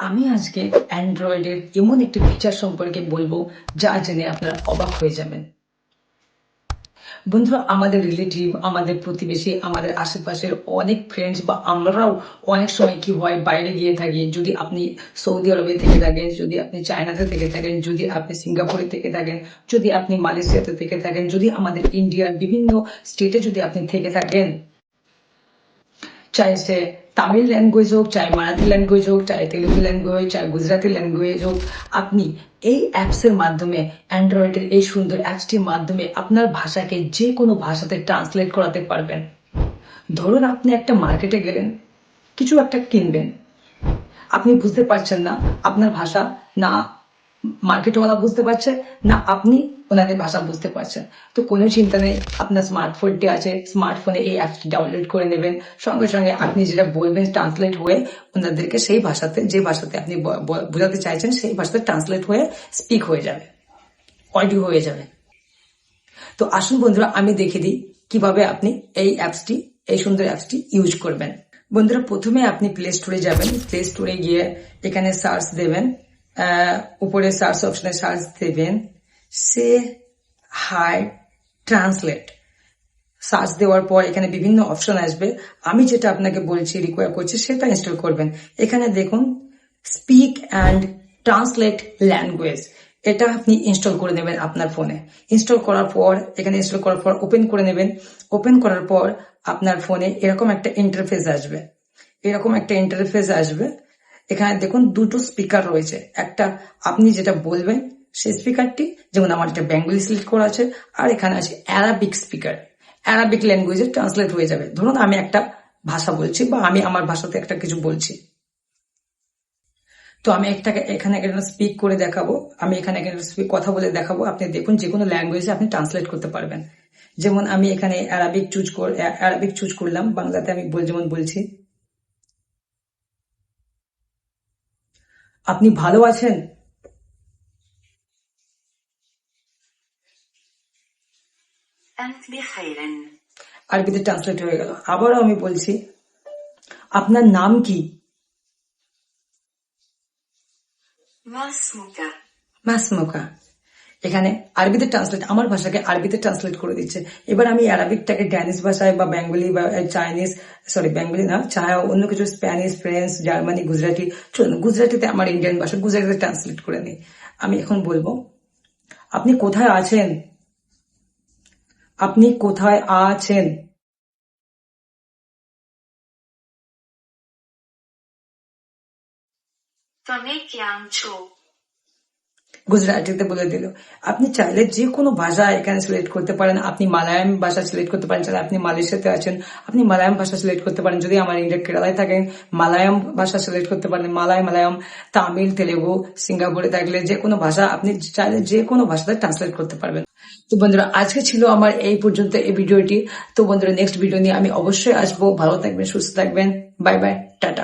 আমি আজকে অ্যান্ড্রয়েডের এমন একটি ফিচার সম্পর্কে বলব, যা জেনে আপনারা অবাক হয়ে যাবেন। বন্ধুরা, আমাদের রিলেটিভ আমাদের প্রতিবেশী, আমাদের আশেপাশের অনেক ফ্রেন্ডস বা আমরাও অনেক সময় কি হয়, বাইরে গিয়ে থাকি। যদি আপনি সৌদি আরবে থেকে থাকেন, যদি আপনি চায়নাতে থেকে থাকেন, যদি আপনি সিঙ্গাপুরে থেকে থাকেন, যদি আপনি মালয়েশিয়াতে থেকে থাকেন, যদি আমাদের ইন্ডিয়ার বিভিন্ন স্টেটে যদি আপনি থেকে থাকেন চাই সে তামিল ল্যাঙ্গুয়েজ হোক চাই মারাঠি ল্যাঙ্গুয়েজ হোক চাই তেলুগু ল্যাঙ্গুয়েজ চাই গুজরাটি ল্যাঙ্গুয়েজ হোক আপনি এই অ্যাপসের মাধ্যমে অ্যান্ড্রয়েডের এই সুন্দর অ্যাপসটির মাধ্যমে আপনার ভাষাকে যে কোনো ভাষাতে ট্রান্সলেট করাতে পারবেন। ধরুন আপনি একটা মার্কেটে গেলেন, কিছু একটা কিনবেন। আপনি বুঝতে পারছেন না, আপনার ভাষা না মার্কেটওয়ালা বুঝতে পারছে, না আপনি ওনাদের ভাষা বুঝতে পারছেন। তো কোনো চিন্তা নেই, আপনার স্মার্টফোনটি আছে স্মার্টফোনে এই অ্যাপসটি ডাউনলোড করে নেবেন। সঙ্গে সঙ্গে আপনি যেটা বলবেন ট্রান্সলেট হয়ে ওনাদেরকে সেই ভাষাতে, যে ভাষাতে আপনি বোঝাতে চাইছেন, সেই ভাষাতে ট্রান্সলেট হয়ে স্পিক হয়ে যাবে অডিও হয়ে যাবে। তো আসুন বন্ধুরা, আমি দেখে দিই কীভাবে আপনি এই অ্যাপসটি এই সুন্দর অ্যাপসটি ইউজ করবেন। বন্ধুরা, প্রথমে আপনি প্লে স্টোরে যাবেন। প্লে স্টোরে গিয়ে এখানে সার্চ দেবেন। উপরে সার্চ অপশনে সার্চ দেবেন, সে হাই ট্রান্সলেট। সার্চ দেওয়ার পর এখানে বিভিন্ন অপশন আসবে। আমি যেটা আপনাকে বলছি রিকোয়ার করছি, সেটা ইনস্টল করবেন। এখানে দেখুন স্পিক অ্যান্ড ট্রান্সলেট ল্যাঙ্গুয়েজ এটা আপনি ইনস্টল করে নেবেন আপনার ফোনে ইনস্টল করার পর, এখানে ইনস্টল করার পর ওপেন করে নেবেন। ওপেন করার পর আপনার ফোনে এরকম একটা ইন্টারফেস আসবে। এরকম একটা ইন্টারফেস আসবে। এখানে দেখুন দুটো স্পিকার রয়েছে। একটা আপনি যেটা বলবেন সেই স্পিকারটি যেমন আমার একটা বেঙ্গলি সিলেক্ট করা আছে, আর এখানে আছে অ্যারাবিক স্পিকার অ্যারাবিক ল্যাঙ্গুয়েজে ট্রান্সলেট হয়ে যাবে। ধরুন আমি একটা ভাষা বলছি বা আমি আমার ভাষাতে একটা কিছু বলছি। তো আমি একটা এখানে স্পিক করে দেখাবো। আমি এখানে speak- কথা বলে দেখাবো। আপনি দেখুন যে কোনো ল্যাঙ্গুয়েজে আপনি ট্রান্সলেট করতে পারবেন। যেমন আমি এখানে অ্যারাবিক চুজ অ্যারাবিক চুজ করলাম। বাংলাতে আমি যেমন বলছি আপনি ভালো আছেন? আর কিন্তু ট্রান্সলেট হয়ে গেল। আবারও আমি বলছি আপনার নাম কি? মাসমুকা। এখানে আরবিতে ট্রান্সলেট আমার ভাষাকে আরবিতে ট্রান্সলেট করে দিচ্ছে এবার আমি অ্যারাবিকটাকে ড্যানিশ ভাষায় বা বেঙ্গলি বা চাইনিজ সরি বেঙ্গলি না চায় অন্য কিছু স্প্যানিশ ফ্রেঞ্চ জার্মানি গুজরাটি চলুন গুজরাটিতে আমার ইন্ডিয়ান ভাষা গুজরাটিতে ট্রান্সলেট করে নিই আমি এখন বলবো আপনি কোথায় আছেন আপনি কোথায় আছেন તમે ક્યાં છો গুজরাটিতে বলে দিল। আপনি চাইলে যে কোনো ভাষা এখানে সিলেক্ট করতে পারেন। আপনি মালায়াম ভাষা সিলেক্ট করতে পারেন। চাইলে আপনি মালয়েশিয়াতে আছেন, আপনি মালায়াম ভাষা সিলেক্ট করতে পারেন। যদি আমার ইন্ডিয়া কেরালায় থাকেন মালায়াম ভাষা সিলেক্ট করতে পারেন। মালায় মালায়াম তামিল, তেলেগু, সিঙ্গাপুরে থাকলে যে কোনো ভাষা আপনি চাইলে যে কোনো ভাষাতে ট্রান্সলেট করতে পারবেন। তো বন্ধুরা, আজকে ছিল আমার এই পর্যন্ত এই ভিডিওটি। তো বন্ধুরা নেক্সট ভিডিও নিয়ে আমি অবশ্যই আসব। ভালো থাকবেন, সুস্থ থাকবেন। Bye bye tata.